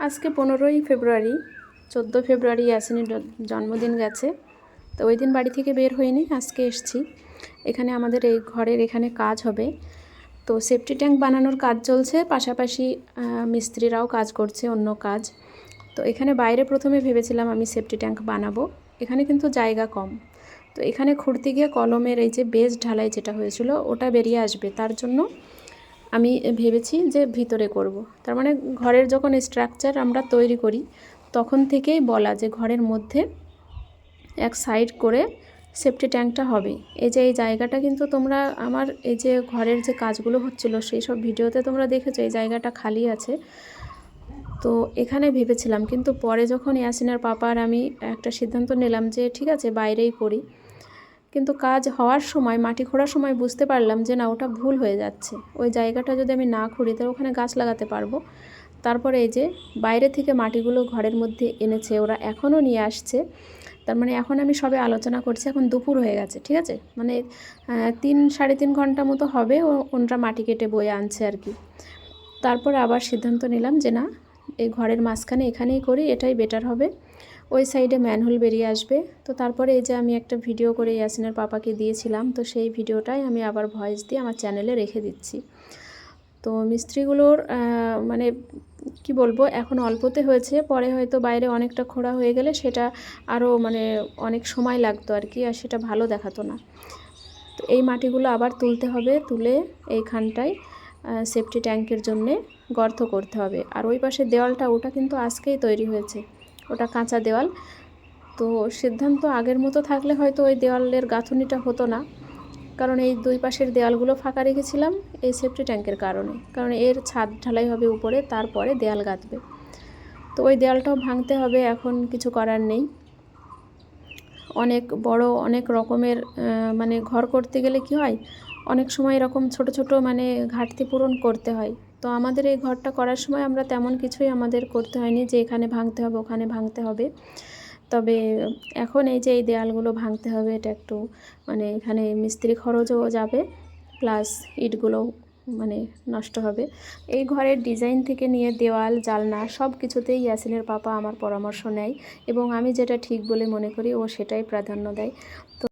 আজকে পনেরোই ফেব্রুয়ারি, চোদ্দ ফেব্রুয়ারি ইয়াসিনের জন্মদিন গেছে। তো ওই দিন বাড়ি থেকে বের হইনি, আজকে এসছি। এখানে আমাদের এই ঘরের এখানে কাজ হবে। তো সেফটি ট্যাঙ্ক বানানোর কাজ চলছে, পাশাপাশি মিস্ত্রিরাও কাজ করছে অন্য কাজ। তো এখানে বাইরে প্রথমে ভেবেছিলাম আমি সেফটি ট্যাঙ্ক বানাবো। এখানে কিন্তু জায়গা কম। তো এখানে খুঁড়তে গিয়ে কলমের এই যে বেজ ঢালাই যেটা হয়েছিল, ওটা বেরিয়ে আসবে। তার জন্য আমি ভেবেছি যে ভিতরে করব। তার মানে ঘরের যখন স্ট্রাকচার আমরা তৈরি করি, তখন থেকেই বলা যে ঘরের মধ্যে এক সাইড করে সেফটি ট্যাঙ্কটা হবে। এই যে এই জায়গাটা কিন্তু তোমরা আমার এই যে ঘরের যে কাজগুলো হচ্ছিল, সেই সব ভিডিওতে তোমরা দেখেছ, এই জায়গাটা খালি আছে। তো এখানে ভেবেছিলাম, কিন্তু পরে যখন ইয়াসিনার পাপার আমি একটা সিদ্ধান্ত নিলাম যে ঠিক আছে, বাইরেই করি। কিন্তু কাজ হওয়ার সময়, মাটি খোঁড়ার সময় বুঝতে পারলাম যে না, ওটা ভুল হয়ে যাচ্ছে। ওই জায়গাটা যদি আমি না খুঁড়ি, তাহলে ওখানে গাছ লাগাতে পারব। তারপরে এই যে বাইরে থেকে মাটিগুলো ঘরের মধ্যে এনেছে, ওরা এখনও নিয়ে আসছে। তার মানে এখন আমি সবে আলোচনা করছি, এখন দুপুর হয়ে গেছে, ঠিক আছে? মানে তিন, সাড়ে তিন ঘণ্টা মতো হবে ও, ওনরা মাটি কেটে বয়ে আনছে আর কি। তারপর আবার সিদ্ধান্ত নিলাম যে না, এই ঘরের মাঝখানে এখানেই করি, এটাই বেটার হবে। ওই সাইডে ম্যানহোল বেরিয়ে আসবে। তো তারপরে এই যে আমি একটা ভিডিও করে ইয়াসিনের পাপাকে দিয়েছিলাম, তো সেই ভিডিওটাই আমি আবার ভয়েস দিয়ে আমার চ্যানেলে রেখে দিচ্ছি। তো মিস্ত্রিগুলোর মানে কি বলব, এখন অল্পতে হয়েছে, পরে হয়তো বাইরে অনেকটা খোঁড়া হয়ে গেলে সেটা আরও মানে অনেক সময় লাগতো আর কি, আর সেটা ভালো দেখাতো না। তো এই মাটিগুলো আবার তুলতে হবে, তুলে এইখানটায় সেফটি ট্যাঙ্কের জন্যে গর্ত করতে হবে। আর ওই পাশে দেওয়ালটা, ওটা কিন্তু আজকেই তৈরি হয়েছে। ওটা কাঁচা দেওয়াল। তো সিদ্ধান্ত আগের মতো থাকলে হয়তো ওই দেওয়ালের গাঁথনিটা হতো না। কারণ এই দুই পাশের দেওয়ালগুলো ফাঁকা রেখেছিলাম এই সেফটি ট্যাঙ্কের কারণে। কারণ এর ছাদ ঢালাই হবে উপরে, তারপরে দেয়াল গাঁথবে। তো ওই দেয়ালটাও ভাঙতে হবে, এখন কিছু করার নেই। অনেক বড়, অনেক রকমের মানে ঘর করতে গেলে কি হয়? অনেক সময় এরকম ছোট ছোট মানে ঘাটতি পূরণ করতে হয়। তো আমাদের এই ঘরটা করার সময় আমরা তেমন কিছুই আমাদের করতে হয়নি যে এখানে ভাঙতে হবে, ওখানে ভাঙতে হবে। তবে এখন এই যে এই দেয়ালগুলো ভাঙতে হবে, এটা একটু মানে এখানে মিস্ত্রি খরচও যাবে, প্লাস ইটগুলো মানে নষ্ট হবে। এই ঘরের ডিজাইন থেকে নিয়ে দেওয়াল, জালনা সব কিছুতেই ইয়াসিনের পাপা আমার পরামর্শ নেয় এবং আমি যেটা ঠিক বলে মনে করি ও সেটাই প্রাধান্য দেয়। তো